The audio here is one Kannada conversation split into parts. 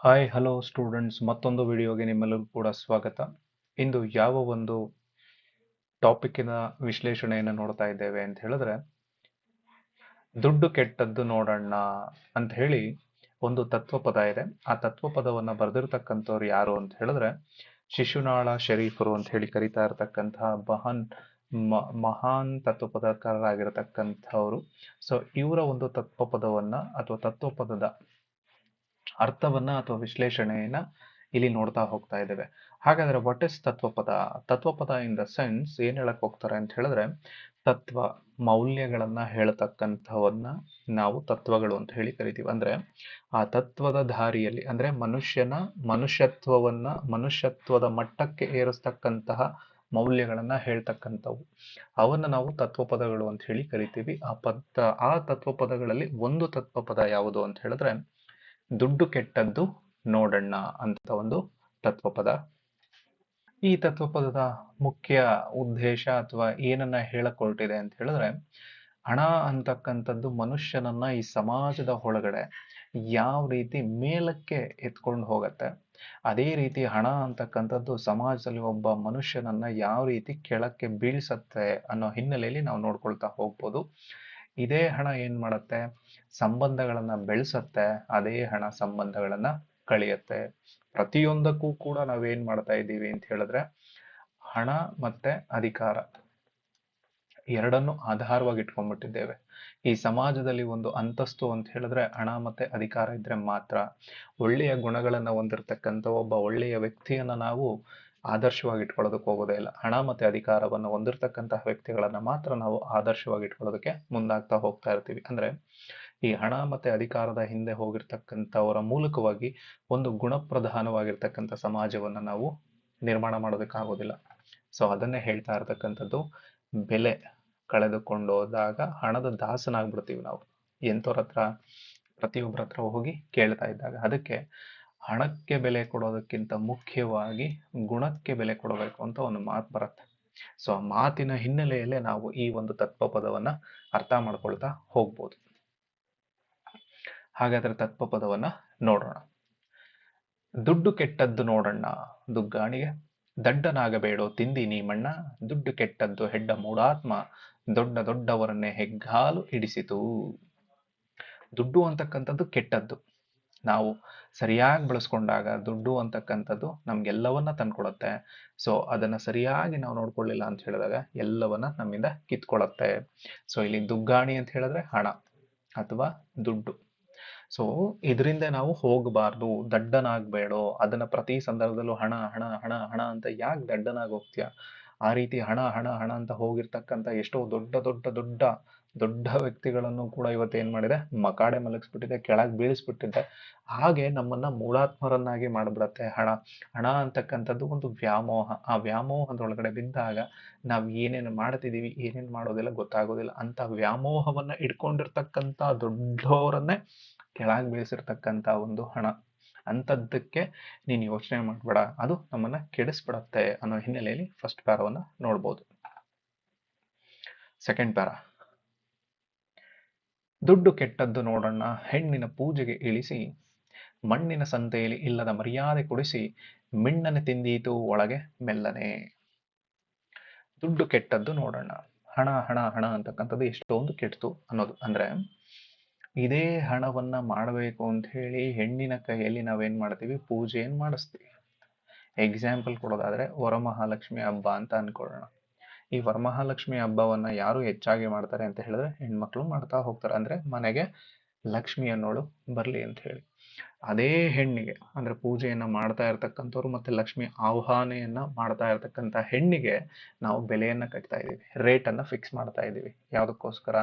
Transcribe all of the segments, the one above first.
ಹಾಯ್ ಹಲೋ ಸ್ಟೂಡೆಂಟ್ಸ್ ಮತ್ತೊಂದು ವಿಡಿಯೋಗೆ ನಿಮ್ಮೆಲ್ಲರಿಗೂ ಕೂಡ ಸ್ವಾಗತ. ಇಂದು ಯಾವ ಒಂದು ಟಾಪಿಕ್ಕಿನ ವಿಶ್ಲೇಷಣೆಯನ್ನು ನೋಡ್ತಾ ಇದ್ದೇವೆ ಅಂತ ಹೇಳಿದ್ರೆ, ದುಡ್ಡು ಕೆಟ್ಟದ್ದು ನೋಡೋಣ ಅಂತ ಹೇಳಿ ಒಂದು ತತ್ವ ಪದ ಇದೆ. ಆ ತತ್ವ ಪದವನ್ನು ಬರೆದಿರ್ತಕ್ಕಂಥವ್ರು ಯಾರು ಅಂತ ಹೇಳಿದ್ರೆ, ಶಿಶುನಾಳ ಶರೀಫರು ಅಂತ ಹೇಳಿ ಕರಿತಾ ಇರತಕ್ಕಂತಹ ಮಹಾನ್ ಮ- ಮಹಾನ್ ತತ್ವಪದಕಾರರಾಗಿರತಕ್ಕಂಥವ್ರು. ಸೊ ಇವರ ಒಂದು ತತ್ವ ತತ್ವಪದವನ್ನ ಅಥವಾ ತತ್ವಪದದ ಅರ್ಥವನ್ನ ಅಥವಾ ವಿಶ್ಲೇಷಣೆಯನ್ನ ಇಲ್ಲಿ ನೋಡ್ತಾ ಹೋಗ್ತಾ ಇದ್ದೇವೆ. ಹಾಗಾದ್ರೆ what is tatvapada? Tatvapada in the sense ಏನ್ ಹೇಳಕ್ ಹೋಗ್ತಾರೆ ಅಂತ ಹೇಳಿದ್ರೆ, ತತ್ವ ಮೌಲ್ಯಗಳನ್ನ ಹೇಳತಕ್ಕಂಥವನ್ನ ನಾವು ತತ್ವಗಳು ಅಂತ ಹೇಳಿ ಕರಿತೀವಿ. ಅಂದ್ರೆ ಆ ತತ್ವದ ದಾರಿಯಲ್ಲಿ, ಅಂದ್ರೆ ಮನುಷ್ಯನ ಮನುಷ್ಯತ್ವವನ್ನ, ಮನುಷ್ಯತ್ವದ ಮಟ್ಟಕ್ಕೆ ಏರಿಸ್ತಕ್ಕಂತಹ ಮೌಲ್ಯಗಳನ್ನ ಹೇಳ್ತಕ್ಕಂಥವು. ಅವನ್ನ ನಾವು ತತ್ವಪದಗಳು ಅಂತ ಹೇಳಿ ಕರಿತೀವಿ. ಆ ಪದ, ಆ ತತ್ವಪದಗಳಲ್ಲಿ ಒಂದು ತತ್ವಪದ ಯಾವುದು ಅಂತ ಹೇಳಿದ್ರೆ ದುಡ್ಡು ಕೆಟ್ಟದ್ದು ನೋಡಣ್ಣ ಅಂತ ಒಂದು ತತ್ವಪದ. ಈ ತತ್ವಪದದ ಮುಖ್ಯ ಉದ್ದೇಶ ಅಥವಾ ಏನನ್ನ ಹೇಳಕೊಳ್ತಿದೆ ಅಂತ ಹೇಳಿದ್ರೆ, ಹಣ ಅಂತಕ್ಕಂಥದ್ದು ಮನುಷ್ಯನನ್ನ ಈ ಸಮಾಜದ ಒಳಗಡೆ ಯಾವ ರೀತಿ ಮೇಲಕ್ಕೆ ಎತ್ಕೊಂಡು ಹೋಗತ್ತೆ, ಅದೇ ರೀತಿ ಹಣ ಅಂತಕ್ಕಂಥದ್ದು ಸಮಾಜದಲ್ಲಿ ಒಬ್ಬ ಮನುಷ್ಯನನ್ನ ಯಾವ ರೀತಿ ಕೆಳಕ್ಕೆ ಬೀಳಿಸತ್ತೆ ಅನ್ನೋ ಹಿನ್ನೆಲೆಯಲ್ಲಿ ನಾವು ನೋಡ್ಕೊಳ್ತಾ ಹೋಗ್ಬೋದು. ಇದೇ ಹಣ ಏನ್ ಮಾಡತ್ತೆ? ಸಂಬಂಧಗಳನ್ನ ಬೆಳೆಸತ್ತೆ, ಅದೇ ಹಣ ಸಂಬಂಧಗಳನ್ನ ಕಳಿಯತ್ತೆ. ಪ್ರತಿಯೊಂದಕ್ಕೂ ಕೂಡ ನಾವೇನ್ ಮಾಡ್ತಾ ಇದ್ದೀವಿ ಅಂತ ಹೇಳಿದ್ರೆ, ಹಣ ಮತ್ತೆ ಅಧಿಕಾರ ಎರಡನ್ನು ಆಧಾರವಾಗಿ ಇಟ್ಕೊಂಡ್ಬಿಟ್ಟಿದ್ದೇವೆ. ಈ ಸಮಾಜದಲ್ಲಿ ಒಂದು ಅಂತಸ್ತು ಅಂತ ಹೇಳಿದ್ರೆ, ಹಣ ಮತ್ತೆ ಅಧಿಕಾರ ಇದ್ರೆ ಮಾತ್ರ. ಒಳ್ಳೆಯ ಗುಣಗಳನ್ನ ಹೊಂದಿರತಕ್ಕಂಥ ಒಬ್ಬ ಒಳ್ಳೆಯ ವ್ಯಕ್ತಿಯನ್ನ ನಾವು ಆದರ್ಶವಾಗಿ ಇಟ್ಕೊಳ್ಳೋದಕ್ಕೆ ಹೋಗೋದೇ ಇಲ್ಲ. ಹಣ ಮತ್ತೆ ಅಧಿಕಾರವನ್ನು ಹೊಂದಿರತಕ್ಕಂತಹ ವ್ಯಕ್ತಿಗಳನ್ನು ಮಾತ್ರ ನಾವು ಆದರ್ಶವಾಗಿ ಇಟ್ಕೊಳ್ಳೋದಕ್ಕೆ ಮುಂದಾಗ್ತಾ ಹೋಗ್ತಾ ಇರ್ತೀವಿ. ಅಂದ್ರೆ ಈ ಹಣ ಮತ್ತೆ ಅಧಿಕಾರದ ಹಿಂದೆ ಹೋಗಿರ್ತಕ್ಕಂಥವರ ಮೂಲಕವಾಗಿ ಒಂದು ಗುಣಪ್ರಧಾನವಾಗಿರ್ತಕ್ಕಂಥ ಸಮಾಜವನ್ನ ನಾವು ನಿರ್ಮಾಣ ಮಾಡೋದಕ್ಕಾಗೋದಿಲ್ಲ ಸೊ ಅದನ್ನೇ ಹೇಳ್ತಾ ಇರ್ತಕ್ಕಂಥದ್ದು, ಬೆಲೆ ಕಳೆದುಕೊಂಡು ಹೋದಾಗ ಹಣದ ದಾಸನಾಗ್ಬಿಡ್ತೀವಿ ನಾವು. ಎಂಥವ್ರ ಹತ್ರ ಪ್ರತಿಯೊಬ್ಬರ ಹತ್ರ ಹೋಗಿ ಕೇಳ್ತಾ ಇದ್ದಾಗ. ಅದಕ್ಕೆ ಹಣಕ್ಕೆ ಬೆಲೆ ಕೊಡೋದಕ್ಕಿಂತ ಮುಖ್ಯವಾಗಿ ಗುಣಕ್ಕೆ ಬೆಲೆ ಕೊಡಬೇಕು ಅಂತ ಒಂದು ಮಾತು ಬರುತ್ತೆ. ಸೊ ಆ ಮಾತಿನ ಹಿನ್ನೆಲೆಯಲ್ಲೇ ನಾವು ಈ ಒಂದು ತತ್ವಪದವನ್ನ ಅರ್ಥ ಮಾಡ್ಕೊಳ್ತಾ ಹೋಗ್ಬೋದು. ಹಾಗಾದ್ರೆ ತತ್ವಪದವನ್ನ ನೋಡೋಣ. ದುಡ್ಡು ಕೆಟ್ಟದ್ದು ನೋಡಣ್ಣ, ದುಗ್ಗಾಣಿಗೆ. ದಡ್ಡನಾಗಬೇಡೋ ತಿಂದಿ ನೀ ಮಣ್ಣ. ದುಡ್ಡು ಕೆಟ್ಟದ್ದು ಹೆಡ್ಡ ಮೂಡಾತ್ಮ. ದೊಡ್ಡ ದೊಡ್ಡವರನ್ನೇ ಹೆಗ್ಗಾಲು ಹಿಡಿಸಿತು. ದುಡ್ಡು ಅಂತಕ್ಕಂಥದ್ದು ಕೆಟ್ಟದ್ದು. ನಾವು ಸರಿಯಾಗಿ ಬಳಸ್ಕೊಂಡಾಗ ದುಡ್ಡು ಅಂತಕ್ಕಂಥದ್ದು ನಮ್ಗೆಲ್ಲವನ್ನ ತಂದ್ಕೊಡತ್ತೆ. ಸೊ ಅದನ್ನ ಸರಿಯಾಗಿ ನಾವು ನೋಡ್ಕೊಳ್ಳಿಲ್ಲ ಅಂತ ಹೇಳಿದಾಗ ಎಲ್ಲವನ್ನ ನಮ್ಮಿಂದ ಕಿತ್ಕೊಳತ್ತೆ. ಸೊ ಇಲ್ಲಿ ದುಗ್ಗಾಣಿ ಅಂತ ಹೇಳಿದ್ರೆ ಹಣ ಅಥವಾ ದುಡ್ಡು. ಸೊ ಇದರಿಂದ ನಾವು ಹೋಗಬಾರ್ದು, ದಡ್ಡನಾಗ್ಬೇಡೋ, ಅದನ್ನ ಪ್ರತಿ ಸಂದರ್ಭದಲ್ಲೂ ಹಣ ಹಣ ಹಣ ಹಣ ಅಂತ ಯಾಕೆ ದಡ್ಡನಾಗಿ ಹೋಗ್ತೀಯ? ಆ ರೀತಿ ಹಣ ಹಣ ಹಣ ಅಂತ ಹೋಗಿರ್ತಕ್ಕಂಥ ಎಷ್ಟೋ ದೊಡ್ಡ ದೊಡ್ಡ ದೊಡ್ಡ ದೊಡ್ಡ ವ್ಯಕ್ತಿಗಳನ್ನು ಕೂಡ ಇವತ್ತು ಏನು ಮಾಡಿದೆ? ಮಕಾಡೆ ಮಲಗಿಸ್ಬಿಟ್ಟಿದೆ, ಕೆಳಗೆ ಬೀಳಿಸ್ಬಿಟ್ಟಿದೆ. ಹಾಗೆ ನಮ್ಮನ್ನ ಮೂಲಾತ್ಮರನ್ನಾಗಿ ಮಾಡಿಬಿಡತ್ತೆ ಹಣ. ಹಣ ಅಂತಕ್ಕಂಥದ್ದು ಒಂದು ವ್ಯಾಮೋಹ. ಆ ವ್ಯಾಮೋಹದೊಳಗಡೆ ಬಿದ್ದಾಗ ನಾವು ಏನೇನು ಮಾಡ್ತಿದ್ದೀವಿ ಏನೇನು ಮಾಡೋದಿಲ್ಲ, ಗೊತ್ತಾಗೋದಿಲ್ಲ. ಅಂತ ವ್ಯಾಮೋಹವನ್ನ ಇಟ್ಕೊಂಡಿರ್ತಕ್ಕಂಥ ದೊಡ್ಡವರನ್ನೇ ಕೆಳಗೆ ಬೀಳಿಸಿರ್ತಕ್ಕಂಥ ಒಂದು ಹಣ. ಅಂಥದ್ದಕ್ಕೆ ನೀನು ಯೋಚನೆ ಮಾಡಬೇಡ. ಅದು ನಮ್ಮನ್ನ ಕೆಡಿಸ್ಬಿಡತ್ತೆ ಅನ್ನೋ ಹಿನ್ನೆಲೆಯಲ್ಲಿ ಫಸ್ಟ್ ಪ್ಯಾರವನ್ನು ನೋಡ್ಬೋದು. Second para. ದುಡ್ಡು ಕೆಟ್ಟದ್ದು ನೋಡಣ್ಣ, ಹೆಣ್ಣಿನ ಪೂಜೆಗೆ ಇಳಿಸಿ, ಮಣ್ಣಿನ ಸಂತೆಯಲ್ಲಿ ಇಲ್ಲದ ಮರ್ಯಾದೆ ಕೊಡಿಸಿ, ಮಿಣ್ಣನೆ ತಿಂದೀತು ಒಳಗೆ ಮೆಲ್ಲನೆ. ದುಡ್ಡು ಕೆಟ್ಟದ್ದು ನೋಡೋಣ ಹಣ ಹಣ ಹಣ ಅಂತಕ್ಕಂಥದ್ದು ಎಷ್ಟೊಂದು ಕೆಟ್ಟದು ಅನ್ನೋದು. ಅಂದ್ರೆ ಇದೇ ಹಣವನ್ನ ಮಾಡಬೇಕು ಅಂತ ಹೇಳಿ ಹೆಣ್ಣಿನ ಕೈಯಲ್ಲಿ ನಾವೇನ್ ಮಾಡ್ತೀವಿ? ಪೂಜೆಯನ್ನು ಮಾಡಿಸ್ತೀವಿ. ಎಕ್ಸಾಂಪಲ್ ಕೊಡೋದಾದ್ರೆ ವರಮಹಾಲಕ್ಷ್ಮಿ ಹಬ್ಬ ಅಂತ ಅನ್ಕೊಳ್ಳೋಣ. ಈ ವರಮಹಾಲಕ್ಷ್ಮಿ ಹಬ್ಬವನ್ನ ಯಾರು ಹೆಚ್ಚಾಗಿ ಮಾಡ್ತಾರೆ ಅಂತ ಹೇಳಿದ್ರೆ ಹೆಣ್ಮಕ್ಳು ಮಾಡ್ತಾ ಹೋಗ್ತಾರೆ. ಅಂದ್ರೆ ಮನೆಗೆ ಲಕ್ಷ್ಮಿ ಅನ್ನೋಳು ಬರ್ಲಿ ಅಂತ ಹೇಳಿ. ಅದೇ ಹೆಣ್ಣಿಗೆ, ಅಂದ್ರೆ ಪೂಜೆಯನ್ನು ಮಾಡ್ತಾ ಇರ್ತಕ್ಕಂಥವ್ರು ಮತ್ತೆ ಲಕ್ಷ್ಮಿ ಆಹ್ವಾನೆಯನ್ನ ಮಾಡ್ತಾ ಇರ್ತಕ್ಕಂಥ ಹೆಣ್ಣಿಗೆ ನಾವು ಬೆಲೆಯನ್ನ ಕಟ್ತಾ ಇದ್ದೀವಿ ರೇಟ್ ಅನ್ನ ಫಿಕ್ಸ್ ಮಾಡ್ತಾ ಇದೀವಿ ಯಾವುದಕ್ಕೋಸ್ಕರ?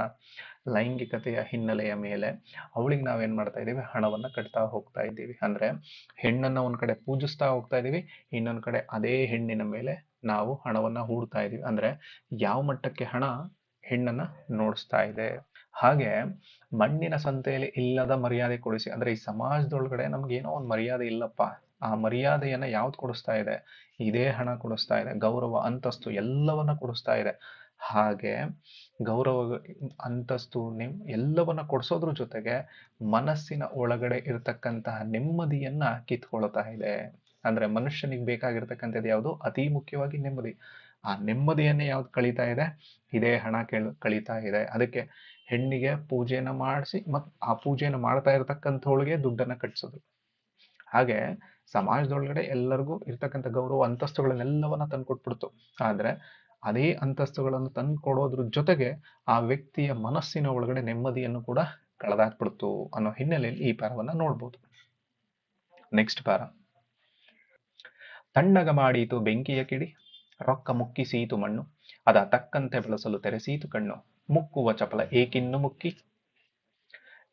ಲೈಂಗಿಕತೆಯ ಹಿನ್ನೆಲೆಯ ಮೇಲೆ. ಅವಳಿಗೆ ನಾವೇನು ಮಾಡ್ತಾ ಇದೀವಿ ಹಣವನ್ನ ಕಟ್ತಾ ಹೋಗ್ತಾ ಇದ್ದೀವಿ. ಅಂದ್ರೆ ಹೆಣ್ಣನ್ನ ಒಂದು ಕಡೆ ಪೂಜಿಸ್ತಾ ಹೋಗ್ತಾ ಇದೀವಿ ಇನ್ನೊಂದು ಕಡೆ ಅದೇ ಹೆಣ್ಣಿನ ಮೇಲೆ ನಾವು ಹಣವನ್ನ ಹೂಡ್ತಾ ಇದೀವಿ ಅಂದ್ರೆ ಯಾವ ಮಟ್ಟಕ್ಕೆ ಹಣ ಹೆಣ್ಣನ್ನ ನೋಡಿಸ್ತಾ ಇದೆ? ಹಾಗೆ ಮಣ್ಣಿನ ಸಂತೆಯಲ್ಲಿ ಇಲ್ಲದ ಮರ್ಯಾದೆ ಕೊಡಿಸಿ, ಅಂದ್ರೆ ಈ ಸಮಾಜದೊಳಗಡೆ ನಮ್ಗೆ ಏನೋ ಒಂದು ಮರ್ಯಾದೆ ಇಲ್ಲಪ್ಪ. ಆ ಮರ್ಯಾದೆಯನ್ನ ಯಾವ್ದು ಕೊಡಿಸ್ತಾ ಇದೆ? ಇದೇ ಹಣ ಕೊಡಿಸ್ತಾ ಇದೆ, ಗೌರವ, ಅಂತಸ್ತು ಎಲ್ಲವನ್ನ ಕೊಡಿಸ್ತಾ ಇದೆ. ಹಾಗೆ ಗೌರವ, ಅಂತಸ್ತು ನಿಮ್ ಎಲ್ಲವನ್ನ ಕೊಡಿಸೋದ್ರ ಜೊತೆಗೆ ಮನಸ್ಸಿನ ಒಳಗಡೆ ಇರತಕ್ಕಂತಹ ನೆಮ್ಮದಿಯನ್ನ ಕಿತ್ಕೊಳ್ತಾ ಇದೆ. ಅಂದ್ರೆ ಮನುಷ್ಯನಿಗೆ ಬೇಕಾಗಿರ್ತಕ್ಕಂಥದ್ದು ಯಾವುದು? ಅತಿ ಮುಖ್ಯವಾಗಿ ನೆಮ್ಮದಿ. ಆ ನೆಮ್ಮದಿಯನ್ನೇ ಯಾವ್ದು ಕಳೀತಾ ಇದೆ? ಇದೇ ಹಣ ಕೇಳ, ಕಳೀತಾ ಇದೆ. ಅದಕ್ಕೆ ಹೆಣ್ಣಿಗೆ ಪೂಜೆನ ಮಾಡಿಸಿ ಮತ್ ಆ ಪೂಜೆನ ಮಾಡ್ತಾ ಇರತಕ್ಕಂಥವಳಿಗೆ ದುಡ್ಡನ್ನ ಕಟ್ಟಿಸೋದು ಹಾಗೆ ಸಮಾಜದೊಳಗಡೆ ಎಲ್ಲರಿಗೂ ಇರ್ತಕ್ಕಂಥ ಗೌರವ ಅಂತಸ್ತುಗಳನ್ನೆಲ್ಲವನ್ನ ತಂದ್ಕೊಟ್ಬಿಡ್ತು. ಆದ್ರೆ ಅದೇ ಅಂತಸ್ತುಗಳನ್ನು ತಂದು ಕೊಡೋದ್ರ ಜೊತೆಗೆ ಆ ವ್ಯಕ್ತಿಯ ಮನಸ್ಸಿನ ಒಳಗಡೆ ನೆಮ್ಮದಿಯನ್ನು ಕೂಡ ಕಳೆದಾಕ್ಬಿಡ್ತು ಅನ್ನೋ ಹಿನ್ನೆಲೆಯಲ್ಲಿ ಈ ಪ್ಯಾರವನ್ನ ನೋಡ್ಬೋದು. ನೆಕ್ಸ್ಟ್ ಪ್ಯಾರ ತಣ್ಣಗ ಮಾಡೀತು ಬೆಂಕಿಯ ಕಿಡಿ, ರೊಕ್ಕ ಮುಕ್ಕಿಸೀತು ಮಣ್ಣು, ಅದ ತಕ್ಕಂತೆ ಬೆಳೆಸಲು ತೆರೆಸೀತು ಕಣ್ಣು. ಮುಕ್ಕುವ ಚಪಲ ಏಕಿನ್ನು ಮುಕ್ಕಿ.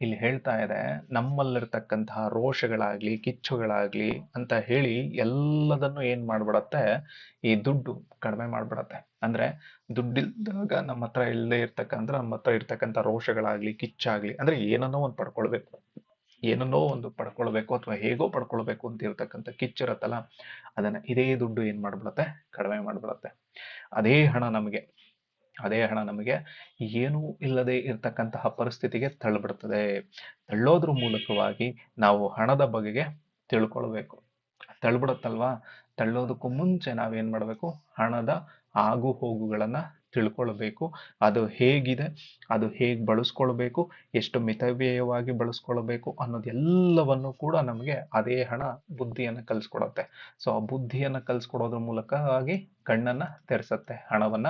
ಇಲ್ಲಿ ಹೇಳ್ತಾ ಇದೆ, ನಮ್ಮಲ್ಲಿರ್ತಕ್ಕಂತಹ ರೋಷಗಳಾಗ್ಲಿ, ಕಿಚ್ಚುಗಳಾಗ್ಲಿ ಅಂತ ಹೇಳಿ ಎಲ್ಲದನ್ನು ಏನ್ ಮಾಡ್ಬಿಡತ್ತೆ? ಈ ದುಡ್ಡು ಕಡಿಮೆ ಮಾಡ್ಬಿಡತ್ತೆ. ಅಂದ್ರೆ ದುಡ್ಡಿಲ್ದಾಗ ನಮ್ಮ ಹತ್ರ ಇಲ್ಲದೆ ಇರ್ತಕ್ಕಂಥ, ನಮ್ಮ ಹತ್ರ ಇರ್ತಕ್ಕಂಥ ರೋಷಗಳಾಗ್ಲಿ, ಕಿಚ್ಚಾಗ್ಲಿ, ಅಂದ್ರೆ ಏನನ್ನೋ ಒಂದು ಪಡ್ಕೊಳ್ಬೇಕು. ಏನನ್ನೋ ಒಂದು ಪಡ್ಕೊಳ್ಬೇಕು ಅಥವಾ ಹೇಗೋ ಪಡ್ಕೊಳ್ಬೇಕು ಅಂತ ಇರ್ತಕ್ಕಂಥ ಕಿಚ್ಚಿರತ್ತಲ್ಲ ಅದನ್ನ ಇದೇ ದುಡ್ಡು ಏನ್ ಮಾಡ್ಬಿಡತ್ತೆ? ಕಡಿಮೆ ಮಾಡ್ಬಿಡತ್ತೆ. ಅದೇ ಹಣ ನಮಗೆ. ಅದೇ ಹಣ ನಮಗೆ ಏನೂ ಇಲ್ಲದೆ ಇರತಕ್ಕಂತಹ ಪರಿಸ್ಥಿತಿಗೆ ತಳ್ಳಿಬಿಡ್ತದೆ. ತಳ್ಳೋದ್ರ ಮೂಲಕವಾಗಿ ನಾವು ಹಣದ ಬಗೆಗೆ ತಿಳ್ಕೊಳ್ಬೇಕು. ತಳ್ಬಿಡುತ್ತಲ್ವಾ ತಳ್ಳೋದಕ್ಕೂ ಮುಂಚೆ ನಾವೇನ್ ಮಾಡಬೇಕು? ಹಣದ ಆಗು ಹೋಗುಗಳನ್ನ ತಿಳ್ಕೊಳ್ಬೇಕು. ಅದು ಹೇಗಿದೆ? ಅದು ಹೇಗೆ ಬಳಸ್ಕೊಳ್ಬೇಕು? ಎಷ್ಟು ಮಿತವ್ಯಯವಾಗಿ ಬಳಸ್ಕೊಳ್ಬೇಕು? ಅನ್ನೋದೆಲ್ಲವನ್ನು ಕೂಡ ನಮಗೆ ಅದೇ ಹಣ ಬುದ್ಧಿಯನ್ನು ಕಲಿಸ್ಕೊಡುತ್ತೆ. ಸೊ, ಆ ಬುದ್ಧಿಯನ್ನು ಕಲಿಸ್ಕೊಡೋದ್ರ ಮೂಲಕವಾಗಿ ಕಣ್ಣನ್ನ ತೆರೆಸತ್ತೆ, ಹಣವನ್ನ.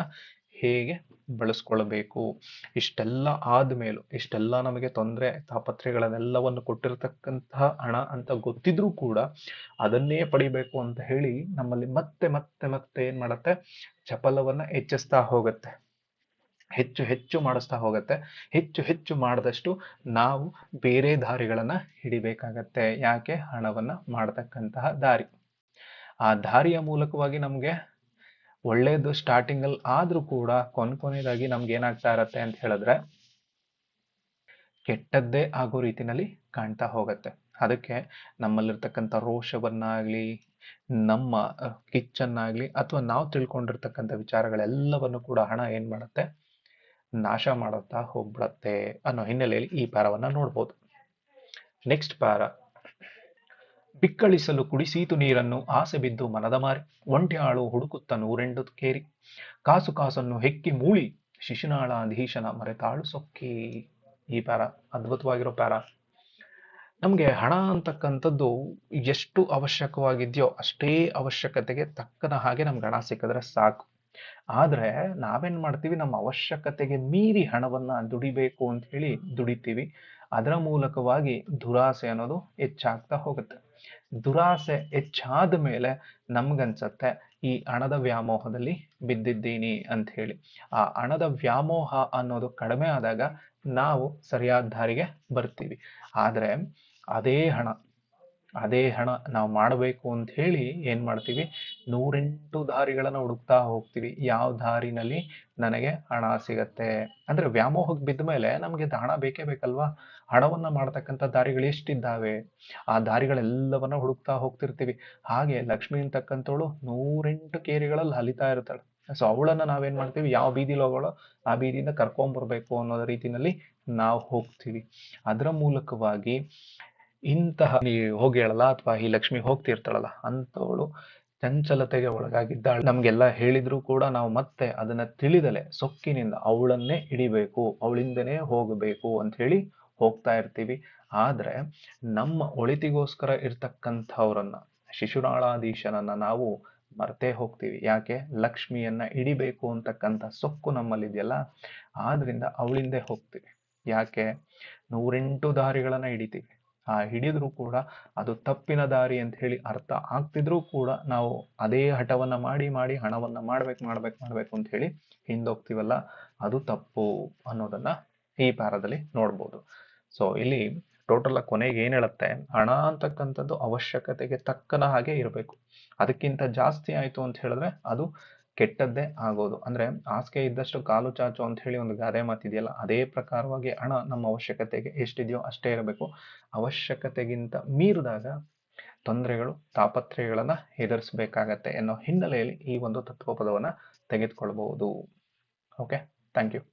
ಹೇಗೆ ಬಳಸ್ಕೊಳ್ಬೇಕು? ಇಷ್ಟೆಲ್ಲ ಆದ್ಮೇಲೂ, ಇಷ್ಟೆಲ್ಲ ನಮಗೆ ತೊಂದರೆ ತಾಪತ್ರೆಗಳನ್ನೆಲ್ಲವನ್ನು ಕೊಟ್ಟಿರತಕ್ಕಂತಹ ಹಣ ಅಂತ ಗೊತ್ತಿದ್ರೂ ಕೂಡ ಅದನ್ನೇ ಪಡಿಬೇಕು ಅಂತ ಹೇಳಿ ನಮ್ಮಲ್ಲಿ ಮತ್ತೆ ಮತ್ತೆ ಮತ್ತೆ ಏನ್ ಮಾಡತ್ತೆ? ಚಪಲವನ್ನ ಹೆಚ್ಚಿಸ್ತಾ ಹೋಗುತ್ತೆ. ಹೆಚ್ಚು ಹೆಚ್ಚು ಮಾಡಿಸ್ತಾ ಹೋಗುತ್ತೆ. ಹೆಚ್ಚು ಹೆಚ್ಚು ಮಾಡಿದಷ್ಟು ನಾವು ಬೇರೆ ದಾರಿಗಳನ್ನ ಹಿಡಿಬೇಕಾಗತ್ತೆ. ಯಾಕೆ? ಹಣವನ್ನ ಮಾಡತಕ್ಕಂತಹ ದಾರಿ. ಆ ದಾರಿಯ ಮೂಲಕವಾಗಿ ನಮ್ಗೆ ಒಳ್ಳೇದು ಸ್ಟಾರ್ಟಿಂಗ್ ಅಲ್ಲಿ ಆದ್ರೂ ಕೂಡ ಕೊನ್ ಕೊನೆಯದಾಗಿ ನಮ್ಗೆ ಏನಾಗ್ತಾ ಇರತ್ತೆ ಅಂತ ಹೇಳಿದ್ರೆ ಕೆಟ್ಟದ್ದೇ ಆಗೋ ರೀತಿನಲ್ಲಿ ಕಾಣ್ತಾ ಹೋಗತ್ತೆ. ಅದಕ್ಕೆ ನಮ್ಮಲ್ಲಿರ್ತಕ್ಕಂಥ ರೋಷವನ್ನಾಗಲಿ, ನಮ್ಮ ಕಿಚ್ಚನ್ನಾಗಲಿ ಅಥವಾ ನಾವು ತಿಳ್ಕೊಂಡಿರ್ತಕ್ಕಂಥ ವಿಚಾರಗಳೆಲ್ಲವನ್ನು ಕೂಡ ಹಣ ಏನು ಮಾಡುತ್ತೆ? ನಾಶ ಮಾಡುತ್ತಾ ಹೋಗ್ಬಿಡತ್ತೆ ಅನ್ನೋ ಹಿನ್ನೆಲೆಯಲ್ಲಿ ಈ ಪಾರವನ್ನು ನೋಡ್ಬೋದು. ನೆಕ್ಸ್ಟ್ ಪ್ಯಾರ ಬಿಕ್ಕಳಿಸಲು ಕುಡಿಸೀತು ನೀರನ್ನು ಆಸೆ ಬಿದ್ದು ಮನದ ಮಾರಿ. ಒಂಟೆ ಆಳು ಹುಡುಕುತ್ತ ನೂರೆಂಡು ಕೇರಿ. ಕಾಸು ಕಾಸನ್ನು ಹೆಕ್ಕಿ ಮೂಳಿ, ಶಿಶುನಾಳ ಅಧೀಶನ ಮರೆತಾಳು ಸೊಕ್ಕಿ. ಈ ಪ್ಯಾರ, ಅದ್ಭುತವಾಗಿರೋ ಪ್ಯಾರ. ನಮಗೆ ಹಣ ಅಂತಕ್ಕಂಥದ್ದು ಎಷ್ಟು ಅವಶ್ಯಕವಾಗಿದೆಯೋ ಅಷ್ಟೇ ಅವಶ್ಯಕತೆಗೆ ತಕ್ಕನ ಹಾಗೆ ನಮ್ಗೆ ಹಣ ಸಿಕ್ಕಿದ್ರೆ ಸಾಕು. ಆದ್ರೆ ನಾವೇನ್ ಮಾಡ್ತೀವಿ? ನಮ್ಮ ಅವಶ್ಯಕತೆಗೆ ಮೀರಿ ಹಣವನ್ನ ದುಡಿಬೇಕು ಅಂತ ಹೇಳಿ ದುಡಿತೀವಿ. ಅದರ ಮೂಲಕವಾಗಿ ದುರಾಸೆ ಅನ್ನೋದು ಹೆಚ್ಚಾಗ್ತಾ ಹೋಗುತ್ತೆ. ದುರಾಸೆ ಹೆಚ್ಚಾದ ಮೇಲೆ ನಮ್ಗನ್ಸತ್ತೆ, ಈ ಹಣದ ವ್ಯಾಮೋಹದಲ್ಲಿ ಬಿದ್ದಿದ್ದೀನಿ ಅಂತ ಹೇಳಿ. ಆ ಹಣದ ವ್ಯಾಮೋಹ ಅನ್ನೋದು ಕಡಿಮೆ ಆದಾಗ ನಾವು ಸರಿಯಾದ ದಾರಿಗೆ ಬರ್ತೀವಿ. ಆದರೆ, ಅದೇ ಹಣ ಅದೇ ಹಣ ನಾವು ಮಾಡಬೇಕು ಅಂತ ಹೇಳಿ ಏನ್ ಮಾಡ್ತೀವಿ? ನೂರೆಂಟು ದಾರಿಗಳನ್ನ ಹುಡುಕ್ತಾ ಹೋಗ್ತೀವಿ. ಯಾವ ದಾರಿನಲ್ಲಿ ನನಗೆ ಹಣ ಸಿಗತ್ತೆ? ಅಂದ್ರೆ ವ್ಯಾಮೋಹಕ್ಕೆ ಬಿದ್ದ ಮೇಲೆ ನಮ್ಗೆ ಹಣ ಬೇಕೇ ಬೇಕಲ್ವಾ? ಹಣವನ್ನ ಮಾಡ್ತಕ್ಕಂಥ ದಾರಿಗಳು ಎಷ್ಟಿದ್ದಾವೆ? ಆ ದಾರಿಗಳೆಲ್ಲವನ್ನ ಹುಡುಕ್ತಾ ಹೋಗ್ತಿರ್ತೀವಿ. ಹಾಗೆ ಲಕ್ಷ್ಮಿ ಅಂತಕ್ಕಂಥವಳು ನೂರೆಂಟು ಕೇರಿಗಳಲ್ಲಿ ಹಲಿತಾ ಇರ್ತಾಳೆ. ಸೊ ಅವಳನ್ನ ನಾವೇನ್ ಮಾಡ್ತೀವಿ? ಯಾವ ಬೀದಿಲಿ ಹೋಗೋಳೋ ಆ ಬೀದಿಯಿಂದ ಕರ್ಕೊಂಬರ್ಬೇಕು ಅನ್ನೋ ರೀತಿನಲ್ಲಿ ನಾವು ಹೋಗ್ತೀವಿ. ಅದರ ಮೂಲಕವಾಗಿ ಇಂತಹ ನೀ ಹೋಗಿ ಅಥವಾ ಈ ಲಕ್ಷ್ಮಿ ಹೋಗ್ತಿರ್ತಾಳಲ್ಲ ಅಂಥವಳು ಚಂಚಲತೆಗೆ ಒಳಗಾಗಿದ್ದಾಳೆ. ನಮಗೆಲ್ಲ ಹೇಳಿದ್ರು ಕೂಡ ನಾವು ಮತ್ತೆ ಅದನ್ನ ತಿಳಿದಲೆ ಸೊಕ್ಕಿನಿಂದ ಅವಳನ್ನೇ ಹಿಡಿಬೇಕು, ಅವಳಿಂದನೇ ಹೋಗಬೇಕು ಅಂತ ಹೇಳಿ ಹೋಗ್ತಾ ಇರ್ತೀವಿ. ಆದ್ರೆ ನಮ್ಮ ಒಳಿತಿಗೋಸ್ಕರ ಇರ್ತಕ್ಕಂಥವ್ರನ್ನ, ಶಿಶುನಾಳಾಧೀಶನನ್ನ ನಾವು ಮರ್ತೇ ಹೋಗ್ತೀವಿ. ಯಾಕೆ? ಲಕ್ಷ್ಮಿಯನ್ನ ಹಿಡಿಬೇಕು ಅಂತಕ್ಕಂಥ ಸೊಕ್ಕು ನಮ್ಮಲ್ಲಿದೆಯಲ್ಲ, ಆದ್ರಿಂದ ಅವಳಿಂದೇ ಹೋಗ್ತೀವಿ. ಯಾಕೆ? ನೂರೆಂಟು ದಾರಿಗಳನ್ನ ಹಿಡಿತೀವಿ. ಹಿಡಿದ್ರು ಕೂಡ ಅದು ತಪ್ಪಿನ ದಾರಿ ಅಂತ ಹೇಳಿ ಅರ್ಥ ಆಗ್ತಿದ್ರೂ ಕೂಡ ನಾವು ಅದೇ ಹಠವನ್ನ ಮಾಡಿ ಮಾಡಿ ಹಣವನ್ನ ಮಾಡ್ಬೇಕು ಮಾಡ್ಬೇಕು ಮಾಡ್ಬೇಕು ಅಂತ ಹೇಳಿ ಹಿಂದೋಗ್ತೀವಲ್ಲ, ಅದು ತಪ್ಪು ಅನ್ನೋದನ್ನ ಈ ಪ್ಯಾರದಲ್ಲಿ ನೋಡ್ಬೋದು. ಸೊ ಇಲ್ಲಿ ಟೋಟಲ್ ಕೊನೆಗೆ ಏನ್ ಹೇಳುತ್ತೆ? ಹಣ ಅಂತಕ್ಕಂಥದ್ದು ಅವಶ್ಯಕತೆಗೆ ತಕ್ಕನ ಹಾಗೆ ಇರಬೇಕು. ಅದಕ್ಕಿಂತ ಜಾಸ್ತಿ ಆಯ್ತು ಅಂತ ಹೇಳಿದ್ರೆ ಅದು ಕೆಟ್ಟದ್ದೇ ಆಗೋದು. ಅಂದ್ರೆ ಹಾಸಿಗೆ ಇದ್ದಷ್ಟು ಕಾಲು ಚಾಚು ಅಂತ ಹೇಳಿ ಒಂದು ಗಾದೆ ಮಾತಿದೆಯಲ್ಲ, ಅದೇ ಪ್ರಕಾರವಾಗಿ ಹಣ ನಮ್ಮ ಅವಶ್ಯಕತೆಗೆ ಎಷ್ಟಿದೆಯೋ ಅಷ್ಟೇ ಇರಬೇಕು. ಅವಶ್ಯಕತೆಗಿಂತ ಮೀರಿದಾಗ ತೊಂದರೆಗಳು, ತಾಪತ್ರಯಗಳನ್ನ ಎದುರಿಸಬೇಕಾಗತ್ತೆ ಅನ್ನೋ ಹಿನ್ನೆಲೆಯಲ್ಲಿ ಈ ಒಂದು ತತ್ವಪದವನ್ನ ತೆಗೆದುಕೊಳ್ಬಹುದು. Okay thank you